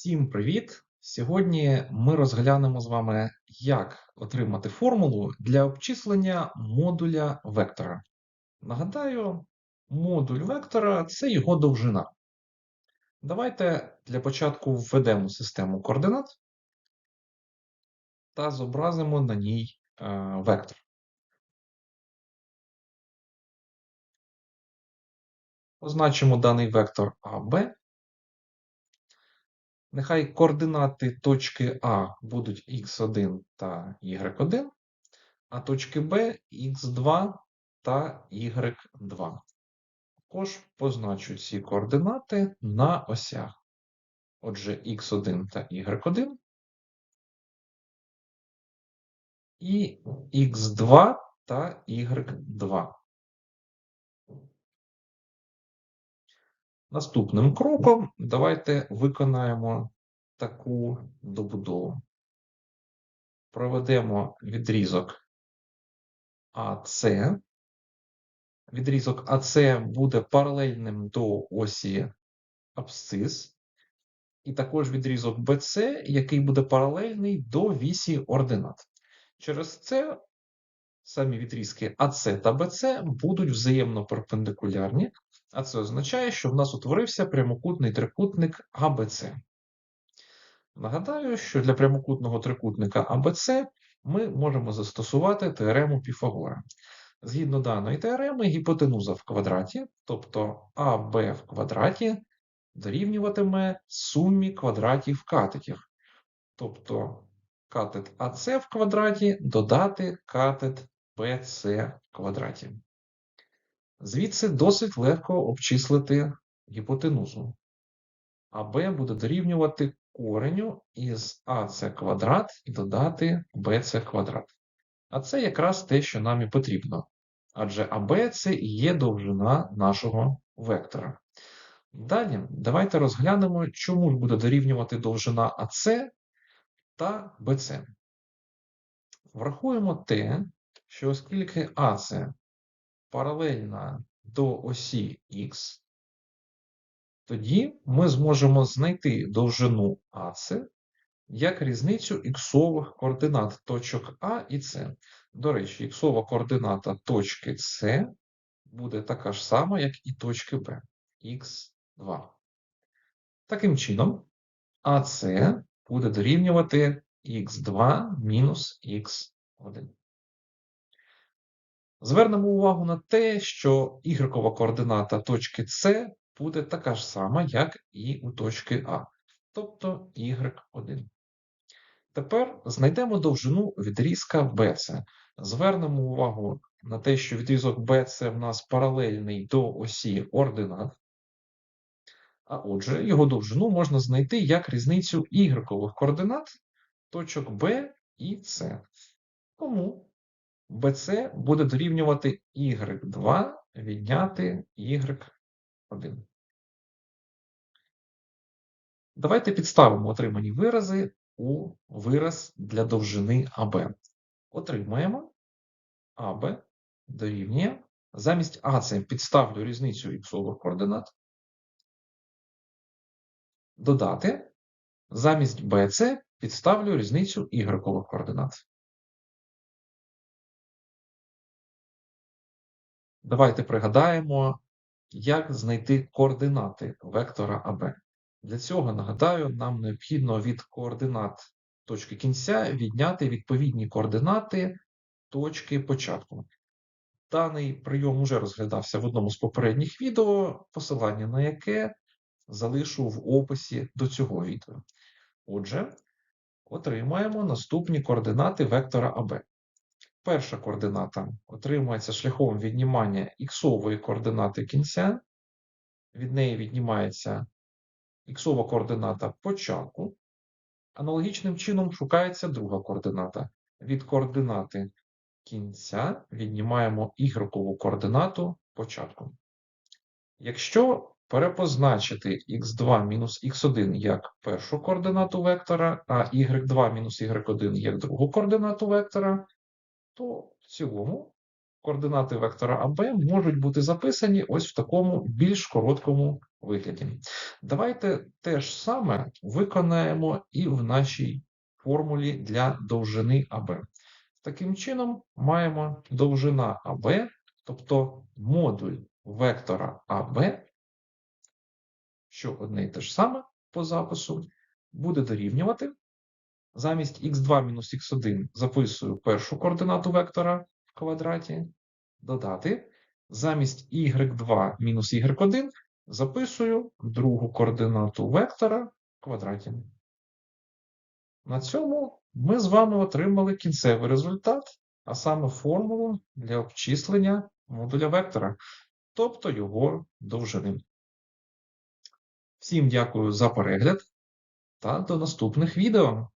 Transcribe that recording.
Всім привіт! Сьогодні ми розглянемо з вами, як отримати формулу для обчислення модуля вектора. Нагадаю, модуль вектора це його довжина. Давайте для початку введемо систему координат та зобразимо на ній е, вектор. Позначимо даний вектор АБ. Нехай координати точки А будуть x1 та y1, а точки Б x2 та y2. Також позначу ці координати на осях. Отже, x1 та y1 і x2 та y2. Наступним кроком давайте виконаємо таку добудову. Проведемо відрізок АС. Відрізок АС буде паралельним до осі абсцис. І також відрізок БЦ, який буде паралельний до вісі ординат. Через це самі відрізки АС та БЦ будуть взаємно перпендикулярні, а це означає, що в нас утворився прямокутний трикутник АБЦ. Нагадаю, що для прямокутного трикутника АБЦ ми можемо застосувати теорему Піфагора. Згідно даної теореми, гіпотенуза в квадраті, тобто АБ в квадраті, дорівнюватиме сумі квадратів катетів. Тобто катет АС в квадраті додати катет БЦ в квадраті. Звідси досить легко обчислити гіпотенузу. АБ буде дорівнювати кореню із АС квадрат і додати БЦ квадрат. А це якраз те, що нам і потрібно. Адже АБ це і є довжина нашого вектора. Далі давайте розглянемо, чому буде дорівнювати довжина АС та БЦ. Врахуємо те, що оскільки АС паралельна до осі Х, тоді ми зможемо знайти довжину АС як різницю іксових координат точок А і С. До речі, іксова координата точки С буде така ж сама, як і точки Б, х2. Таким чином, АС буде дорівнювати х2 мінус х1. Звернемо увагу на те, що ігрекова координата точки С буде така ж сама, як і у точки А, тобто y1. Тепер знайдемо довжину відрізка BC. Звернемо увагу на те, що відрізок BC в нас паралельний до осі ординат. А отже, його довжину можна знайти як різницю ігрекових координат точок B і С. Тому BC буде дорівнювати y2 відняти y1. Давайте підставимо отримані вирази у вираз для довжини АБ. Отримаємо АБ дорівнює. Замість АЦ підставлю різницю іксових координат. Додати. Замість БЦ підставлю різницю ігрекових координат. Давайте пригадаємо, як знайти координати вектора АБ. Для цього, нагадаю, нам необхідно від координат точки кінця відняти відповідні координати точки початку. Даний прийом вже розглядався в одному з попередніх відео, посилання на яке залишу в описі до цього відео. Отже, отримаємо наступні координати вектора АБ. Перша координата отримується шляхом віднімання іксової координати кінця, від неї віднімається іксова координата початку. Аналогічним чином шукається друга координата. Від координати кінця віднімаємо ігрокову координату початку. Якщо перепозначити х2 мінус х1 як першу координату вектора, а y2 мінус y1 як другу координату вектора, то в цілому координати вектора АБ можуть бути записані ось в такому більш короткому вигляді. Давайте те ж саме виконаємо і в нашій формулі для довжини АБ. Таким чином, маємо довжина АБ, тобто модуль вектора АБ, що одне і те ж саме по запису, буде дорівнювати. Замість х2 мінус х1 записую першу координату вектора в квадраті, додати. Замість y2 мінус y1 записую другу координату вектора в квадраті. На цьому ми з вами отримали кінцевий результат, а саме формулу для обчислення модуля вектора, тобто його довжини. Всім дякую за перегляд та до наступних відео.